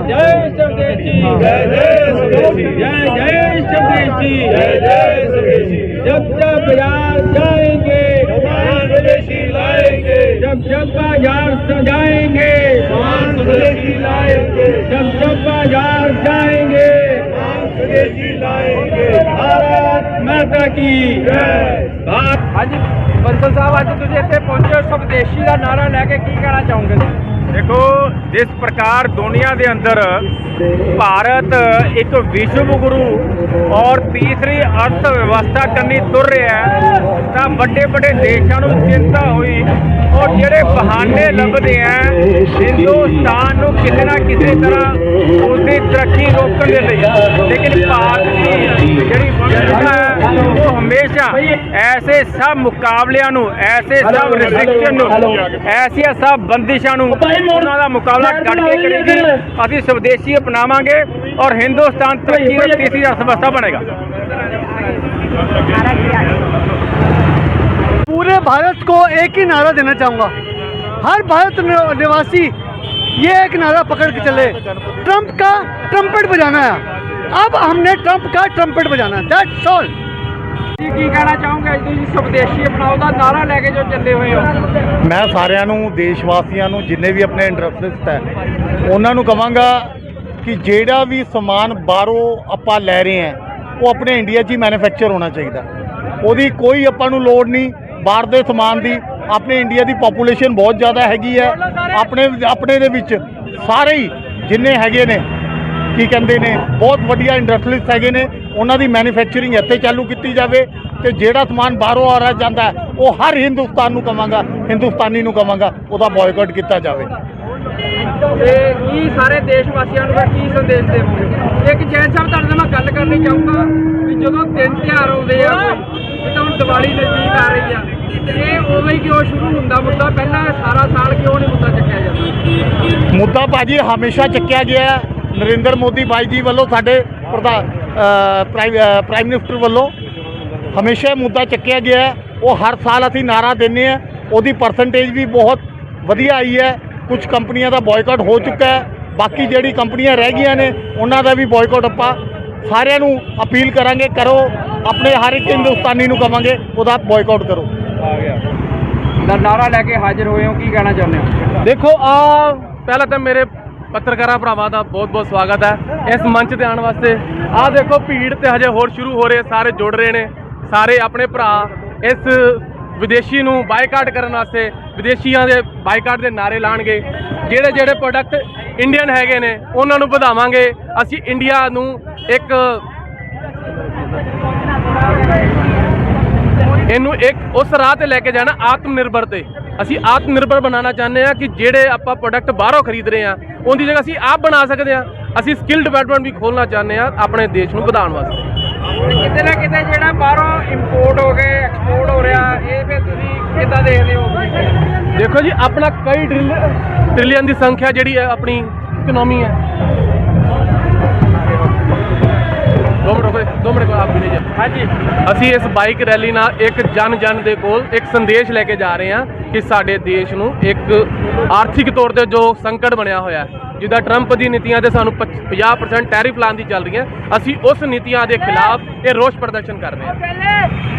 जय स्वदेशी जय जय स्वदेशी जय जय स्वदेशी जय जय स्वदेशी जब जब बाज़ार जाएँगे भगवान स्वदेशी लाएँगे जब जब बाज़ार सजाएँगे भगवान स्वदेशी लाएँगे जब जब बाज़ार जाएँगे भगवान स्वदेशी लाएँगे भारत माता की जय आज बंसल साहब आज तुझे इतने पहुँचे स्वदेशी का नारा लेके की कहना चाहोगे ਦੇਖੋ, ਜਿਸ ਪ੍ਰਕਾਰ ਦੁਨੀਆ ਦੇ ਅੰਦਰ ਭਾਰਤ ਇੱਕ ਵਿਸ਼ਵ ਗੁਰੂ ਔਰ ਤੀਸਰੀ ਅਰਥ ਵਿਵਸਥਾ ਕਰਨੀ ਤੁਰ ਰਿਹਾ ਹੈ, ਤਾਂ ਵੱਡੇ ਵੱਡੇ ਦੇਸ਼ਾਂ ਨੂੰ ਚਿੰਤਾ ਹੋਈ ਔਰ ਜਿਹੜੇ ਬਹਾਨੇ ਲੱਭਦੇ ਆ, ਹਿੰਦੁਸਤਾਨ ਨੂੰ ਕਿਸੇ ਨਾ ਕਿਸੇ ਤਰ੍ਹਾਂ ਉਸਦੀ ਤਰੱਕੀ ਰੋਕਣ ਦੇ ਲਈ। ਲੇਕਿਨ ਭਾਰਤ ਦੀ ਜਿਹੜੀ ਵਿਵਸਥਾ ਹੈ ਐਸੇ ਸਭ ਮੁਕਾਬਲਿਆਂ ਨੂੰ ਐਸੇ ਸਭ ਰਿਸਟ੍ਰਿਕਸ਼ਨ ਨੂੰ ਐਸੀਆਂ ਸਭ ਬੰਦਿਸ਼ਾਂ ਨੂੰ ਉਹਨਾਂ ਦਾ ਮੁਕਾਬਲਾ ਡਟ ਕੇ ਕਰੇਗੀ ਅਸੀਂ ਸਵਦੇਸ਼ੀ ਅਪਣਾਵਾਂਗੇ ਔਰ ਹਿੰਦੁਸਤਾਨ ਤਰੱਕੀ ਦਾ ਤੀਸਰੀ ਅਰਥਵਿਵਸਥਾ ਬਣੇਗਾ पूरे भारत को एक ही नारा देना चाहूँगा हर भारत नि- निवासी ये एक नारा पकड़ के चले ट्रंप का ट्रम्पेट बजाना है अब हमने ट्रंप का ट्रम्पेट बजाना है दैट्स ऑल ਕੀ ਕੀ ਕਹਿਣਾ ਚਾਹੋਗੇ ਅੱਜ ਤੁਸੀਂ ਸਵਦੇਸ਼ੀ ਅਪਣਾਓ ਦਾ ਨਾਰਾ ਲੈ ਕੇ ਜੋ ਚੱਲੇ ਹੋਏ ਹੋ। ਮੈਂ ਸਾਰਿਆਂ ਨੂੰ ਦੇਸ਼ ਵਾਸੀਆਂ ਨੂੰ, ਜਿੰਨੇ ਵੀ ਆਪਣੇ ਇੰਟਰਸਟਿਸਟ ਹੈ, ਉਹਨਾਂ ਨੂੰ ਕਵਾਂਗਾ ਕਿ ਜਿਹੜਾ ਵੀ ਸਮਾਨ ਬਾਹਰੋਂ ਆਪਾਂ ਲੈ ਰਹੇ ਹਾਂ, ਉਹ ਆਪਣੇ ਇੰਡੀਆ 'ਚ ਹੀ ਮੈਨੂਫੈਕਚਰ ਹੋਣਾ ਚਾਹੀਦਾ। ਉਹਦੀ ਕੋਈ ਆਪਾਂ ਨੂੰ ਲੋੜ ਨਹੀਂ, ਬਾਹਰ ਦੇ ਸਮਾਨ ਦੀ। ਆਪਣੇ ਇੰਡੀਆ ਦੀ ਪੋਪੂਲੇਸ਼ਨ ਬਹੁਤ ਜ਼ਿਆਦਾ ਹੈਗੀ ਹੈ। ਆਪਣੇ ਆਪਣੇ ਦੇ ਵਿੱਚ ਸਾਰੇ ਹੀ ਜਿੰਨੇ ਹੈਗੇ ਨੇ ਕੀ ਕਹਿੰਦੇ ਨੇ ਬਹੁਤ ਵਧੀਆ ਇੰਡਸਟਰੀਲਿਸਟ ਹੈਗੇ ਨੇ ਉਹਨਾਂ ਦੀ ਮੈਨੂਫੈਕਚਰਿੰਗ ਇੱਥੇ ਚਾਲੂ ਕੀਤੀ ਜਾਵੇ ਤੇ ਜਿਹੜਾ ਸਮਾਨ ਬਾਹਰੋਂ ਆ ਰਿਹਾ ਜਾਂਦਾ ਉਹ ਹਰ ਹਿੰਦੁਸਤਾਨ ਨੂੰ ਕਵਾਂਗਾ ਹਿੰਦੁਸਤਾਨੀ ਨੂੰ ਕਵਾਂਗਾ ਉਹਦਾ ਬਾਇਕਾਟ ਕੀਤਾ ਜਾਵੇ। ਤੇ ਕੀ ਸਾਰੇ ਦੇਸ਼ ਵਾਸੀਆਂ ਨੂੰ ਫਿਰ ਕੀ ਸੰਦੇਸ਼ ਦੇਵੋਗੇ? ਇੱਕ ਜੈਨ ਸਾਹਿਬ ਤੁਹਾਡੇ ਨਾਲ ਮੈਂ ਗੱਲ ਕਰਨੀ ਚਾਹੂੰਗਾ ਕਿ ਜਦੋਂ ਦਿਨ ਤਿਉਹਾਰ ਆਉਂਦੇ ਆ ਕੋਈ, ਜਿੱਦਾਂ ਹੁਣ ਦੀਵਾਲੀ ਨਜ਼ਦੀਕ ਆ ਰਹੀ ਆ ਤੇ ਇਹ ਉਵੇਂ ਹੀ ਕਿਉਂ ਸ਼ੁਰੂ ਹੁੰਦਾ ਮੁੱਦਾ? ਪਹਿਲਾਂ ਸਾਰਾ ਸਾਲ ਕਿਉਂ ਨਹੀਂ ਮੁੱਦਾ ਚੱਕਿਆ ਜਾਂਦਾ? ਮੁੱਦਾ ਭਾਜੀ ਹਮੇਸ਼ਾ ਚੱਕਿਆ ਗਿਆ। ਨਰਿੰਦਰ ਮੋਦੀ ਬਾਈ ਜੀ ਵੱਲੋਂ ਸਾਡੇ ਪ੍ਰਧਾਨ ਪ੍ਰਾਈਮ ਮਿਨਿਸਟਰ ਵੱਲੋਂ ਹਮੇਸ਼ਾ ਇਹ ਮੁੱਦਾ ਚੱਕਿਆ ਗਿਆ ਹੈ। ਉਹ ਹਰ ਸਾਲ ਅਸੀਂ ਨਾਰਾ ਦਿੰਦੇ ਆ ਉਹਦੀ ਪਰਸੈਂਟੇਜ ਵੀ ਬਹੁਤ ਵਧੀਆ ਆਈ ਹੈ। ਕੁਝ ਕੰਪਨੀਆਂ ਦਾ ਬਾਇਕਾਟ ਹੋ ਚੁੱਕਾ ਹੈ। ਬਾਕੀ ਜਿਹੜੀ ਕੰਪਨੀਆਂ ਰਹਿ ਗਈਆਂ ਨੇ ਉਹਨਾਂ ਦਾ ਵੀ ਬਾਇਕਾਟ ਆਪਾਂ ਸਾਰਿਆਂ ਨੂੰ ਅਪੀਲ ਕਰਾਂਗੇ ਕਰੋ। ਆਪਣੇ ਹਰ ਇੱਕ ਹਿੰਦੁਸਤਾਨੀ ਨੂੰ ਕਵਾਂਗੇ ਉਹਦਾ ਬਾਇਕਾਟ ਕਰੋ। ਦਾ ਨਾਰਾ ਲੈ ਕੇ ਹਾਜ਼ਰ ਹੋਏ ਹੋ ਕੀ ਕਹਿਣਾ ਚਾਹੁੰਦੇ ਹੋ? ਦੇਖੋ ਆ ਪਹਿਲਾਂ ਤਾਂ ਮੇਰੇ ਪੱਤਰਕਾਰਾਂ ਭਰਾਵਾਂ ਦਾ ਬਹੁਤ-ਬਹੁਤ ਸਵਾਗਤ ਹੈ। ਇਸ ਮੰਚ ਤੇ ਆਉਣ ਵਾਸਤੇ ਆਹ ਦੇਖੋ, ਭੀੜ ਤੇ ਹਜੇ ਹੋਰ ਸ਼ੁਰੂ ਹੋ ਰਹੇ, ਸਾਰੇ ਜੁੜ ਰਹੇ ਨੇ। ਸਾਰੇ ਆਪਣੇ ਭਰਾ ਇਸ ਵਿਦੇਸ਼ੀ ਨੂੰ ਬਾਈਕਾਟ ਕਰਨ ਵਾਸਤੇ, ਵਿਦੇਸ਼ੀਆਂ ਦੇ ਬਾਈਕਾਟ ਦੇ ਨਾਰੇ ਲਾਣਗੇ। ਜਿਹੜੇ ਜਿਹੜੇ ਪ੍ਰੋਡਕਟ ਇੰਡੀਅਨ ਹੈਗੇ ਨੇ, ਉਹਨਾਂ ਨੂੰ ਵਧਾਵਾਂਗੇ। ਅਸੀਂ ਇੰਡੀਆ ਨੂੰ ਇੱਕ ਇਹਨੂੰ ਇੱਕ ਉਸ ਰਾਹ ਤੇ ਲੈ ਕੇ ਜਾਣਾ ਆਤਮ ਨਿਰਭਰ ਤੇ। ਅਸੀਂ ਆਤਮ ਨਿਰਭਰ ਬਣਾਉਣਾ ਚਾਹੁੰਦੇ ਆ ਕਿ ਜਿਹੜੇ ਆਪਾਂ ਪ੍ਰੋਡਕਟ ਬਾਹਰੋਂ ਖਰੀਦ ਰਹੇ ਆ ਉਹਦੀ ਜਗ੍ਹਾ ਅਸੀਂ ਆਪ ਬਣਾ ਸਕਦੇ ਆ ਅਸੀਂ ਸਕਿੱਲ ਡਿਵੈਲਪਮੈਂਟ ਵੀ ਖੋਲਣਾ ਚਾਹੁੰਦੇ ਆ ਆਪਣੇ ਦੇਸ਼ ਨੂੰ ਵਧਾਉਣ ਵਾਸਤੇ। ਕਿਤੇ ਨਾ ਕਿਤੇ ਜਿਹੜਾ ਬਾਹਰੋਂ ਇੰਪੋਰਟ ਹੋ ਗਏ ਐਕਸਪੋਰਟ ਹੋ ਰਿਹਾ ਇਹ ਫਿਰ ਤੁਸੀਂ ਕਿੱਦਾਂ ਦੇਖਦੇ ਹੋ? ਦੇਖੋ ਜੀ ਆਪਣਾ ਕਈ ਟ੍ਰਿਲੀਅਨ ਦੀ ਸੰਖਿਆ ਜਿਹੜੀ ਹੈ ਆਪਣੀ ਇਕਨੋਮੀ ਹੈ। ਦੋ ਮਿੰਟ ਰੁਕੋ ਦੋ ਮਿੰਟ ਆਪ ਵੀ ਨਹੀਂ ਜਾ ਹਾਂਜੀ। ਅਸੀਂ ਇਸ ਬਾਈਕ ਰੈਲੀ ਨਾਲ ਇੱਕ ਜਨ ਜਨ ਦੇ ਕੋਲ ਇੱਕ ਸੰਦੇਸ਼ ਲੈ ਕੇ ਜਾ ਰਹੇ ਹਾਂ। ਕਿ ਸਾਡੇ ਦੇਸ਼ ਨੂੰ ਇੱਕ ਆਰਥਿਕ ਤੌਰ ਤੇ ਜੋ ਸੰਕਟ ਬਣਿਆ ਹੋਇਆ ਹੈ, ਜਿੱਦਾਂ ਟਰੰਪ ਦੀ ਨੀਤੀਆਂ ਤੇ ਸਾਨੂੰ 50% ਟੈਰਿਫ ਲਾਉਣ ਦੀ ਚੱਲ ਰਹੀ ਹੈ ਅਸੀਂ ਉਸ ਨੀਤੀਆਂ ਦੇ ਖਿਲਾਫ ਇਹ ਰੋਸ ਪ੍ਰਦਰਸ਼ਨ ਕਰ ਰਹੇ ਹਾਂ।